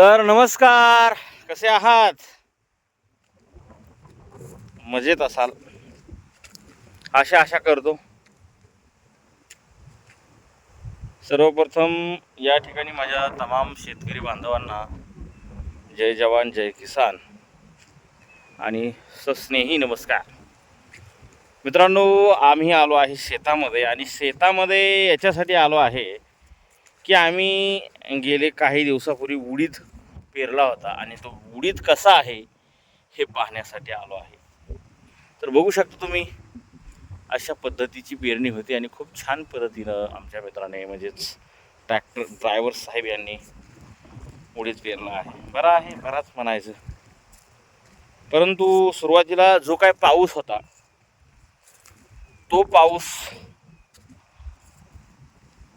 तर नमस्कार कसे आहात? मजेत असाल. आशा आशा करतो. सर्वप्रथम या ठिकाणी माझ्या तमाम शेतकरी बांधवांना जय जवान जय किसान आणि सस्नेही नमस्कार. मित्रांनो आम्ही आलो आहे शेतामध्ये आणि शेतामध्ये याच्यासाठी आलो आहे की आम्ही गेले काही दिवसापूर्वी उडीद पेरला होता आणि तो उडीद कसा आहे हे पाहण्यासाठी आलो आहे. तर बघू शकता तुम्ही अशा पद्धतीची पेरणी होती आणि खूप छान पद्धतीनं आमच्या मित्राने म्हणजेच ट्रॅक्टर ड्रायव्हर साहेब यांनी उडीद पेरला आहे. बरा आहे बराच म्हणायचं. परंतु सुरुवातीला जो काय पाऊस होता तो पाऊस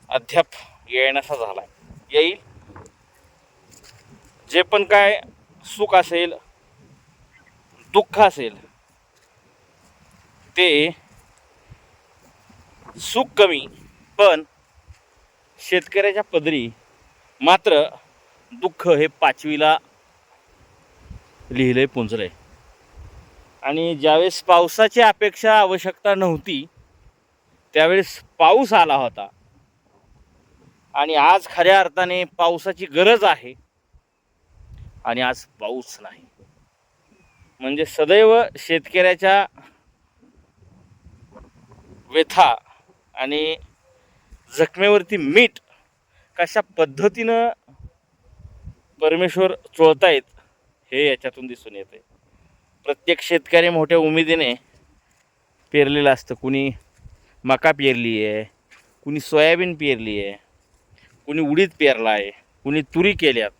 अद्याप येण्याचा झाला येईल जे पण काय सुख असेल दुःख असेल ते सुख कमी पण शेतकऱ्याच्या पदरी मात्र दुःख हे पाचवीला लिहिलंय पुंजलंय आणि ज्यावेळेस पावसाची अपेक्षा आवश्यकता नव्हती त्यावेळेस पाऊस आला होता. आणि आज खऱ्या अर्थाने पावसाची गरज आहे. आणि आज पाऊस नाही. म्हणजे सदैव शेतकऱ्याच्या व्यथा आणि जखमेवरती मीठ कशा पद्धतीनं परमेश्वर चोळतायत हे याच्यातून दिसून येते प्रत्येक शेतकरी मोठ्या उमेदीने पेरलेलं असतं. कुणी मका पेरली आहे कुणी सोयाबीन पेरली आहे कुणी उडीद पेरला आहे कुणी तुरी केल्यात.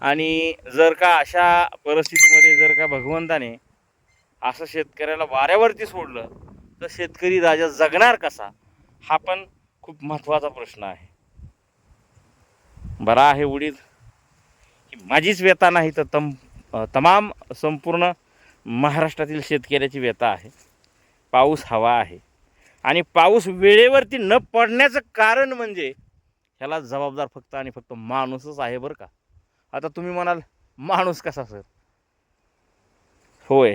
आणि जर का अशा परिस्थितीमध्ये जर का भगवंताने असं शेतकऱ्याला वाऱ्यावरती सोडलं तर शेतकरी राजा जगणार कसा? हा पण खूप महत्त्वाचा प्रश्न आहे. बरा आहे उडीद? ही माझीच व्यथा नाही तर तम तमाम संपूर्ण महाराष्ट्रातील शेतकऱ्याची व्यथा आहे. पाऊस हवा आहे. आणि पाऊस वेळेवरती न पडण्याचं कारण म्हणजे ह्याला जबाबदार फक्त आणि फक्त माणूसच आहे बरं का? आता तुम्ही म्हणाल माणूस कसा सर? होय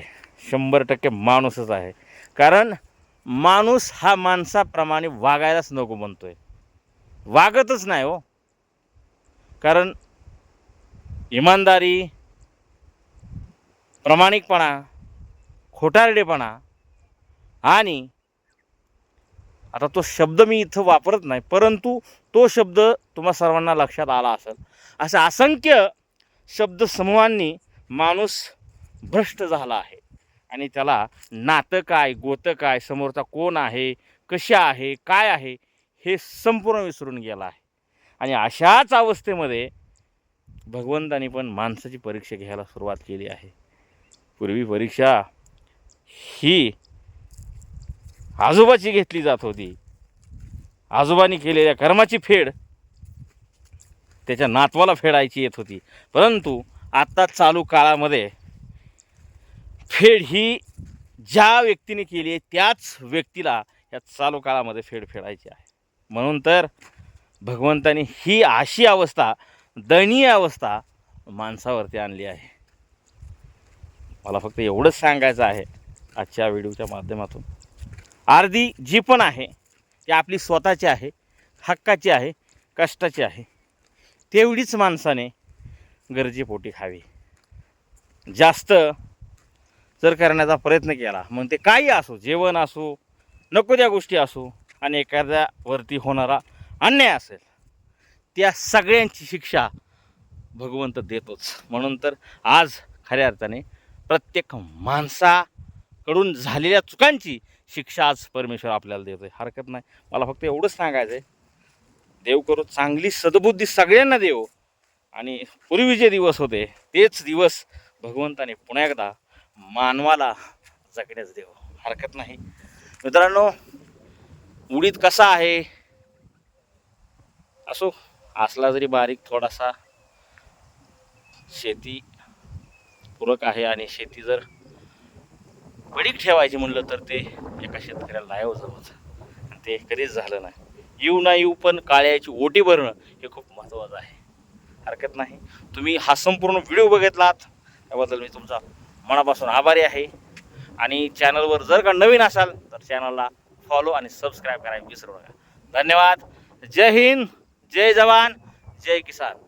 शंभर टक्के माणूसच आहे. कारण माणूस हा माणसाप्रमाणे वागायलाच नको म्हणतो आहे वागतच नाही हो. कारण इमानदारी प्रामाणिकपणा खोटारडेपणा आणि आता तो शब्द मी इथं वापरत नाही परंतु तो शब्द तुम्हा सर्वांना लक्षात आला असेल. अशा असंख्य शब्द समूहांनी माणूस भ्रष्ट झाला आहे. आणि त्याला नातं काय गोतं काय समोरचा कोण आहे कशा आहे काय आहे हे संपूर्ण विसरून गेला आहे. आणि अशाच अवस्थेमध्ये भगवंतानी पण माणसाची परीक्षा घ्यायला सुरुवात केली आहे. पूर्वी परीक्षा ही आजोबाची घेतली जात होती. आजोबांनी केलेल्या कर्माची फेड त्याच्या नातवाला फेडायची येत होती. परंतु आत्ता चालू काळामध्ये फेड ही ज्या व्यक्तीने केली आहे त्याच व्यक्तीला या चालू काळामध्ये फेड फेडायची आहे. म्हणून तर भगवंतानी ही अशी अवस्था दयनीय अवस्था माणसावरती आणली आहे. मला फक्त एवढंच सांगायचं आहे आजच्या व्हिडिओच्या माध्यमातून. अर्धी जी पण आहे ती आपली स्वतःची आहे हक्काची आहे कष्टाची आहे तेवढीच माणसाने गरजेपोटी खावी. जास्त जर करण्याचा प्रयत्न केला मग ते काही असो जेवण असो नको त्या गोष्टी असो आणि एखाद्यावरती होणारा अन्याय असेल त्या सगळ्यांची शिक्षा भगवंत देतोच. म्हणून तर आज खऱ्या अर्थाने प्रत्येक माणसाकडून झालेल्या चुकांची शिक्षा आज परमेश्वर आपल्याला देतो आहे हरकत नाही. मला फक्त एवढंच सांगायचं आहे देव करू चांगली सद्बुद्धी सगळ्यांना देव. आणि पूर्वी जे दिवस होते तेच दिवस भगवंताने पुन्हा एकदा मानवाला जगण्यास देव. हरकत नाही. मित्रांनो उडीद कसा आहे? असो असला जरी बारीक थोडासा शेती पूरक आहे आणि शेती जर पडीक ठेवायची म्हणलं तर ते एका शेतकऱ्याला लायव जवळचं. आणि ते कधीच झालं नाही. येऊ ना येऊ पण काळ्याची ओटी भरणं हे खूप महत्त्वाचं आहे. हरकत नाही. तुम्ही हा संपूर्ण व्हिडिओ बघितलात त्याबद्दल मी तुमचा मनापासून आभारी आहे. आणि चॅनलवर जर का नवीन असाल तर चॅनलला फॉलो आणि सबस्क्राईब करायला विसरू नका. धन्यवाद. जय हिंद. जय जवान. जय किसान.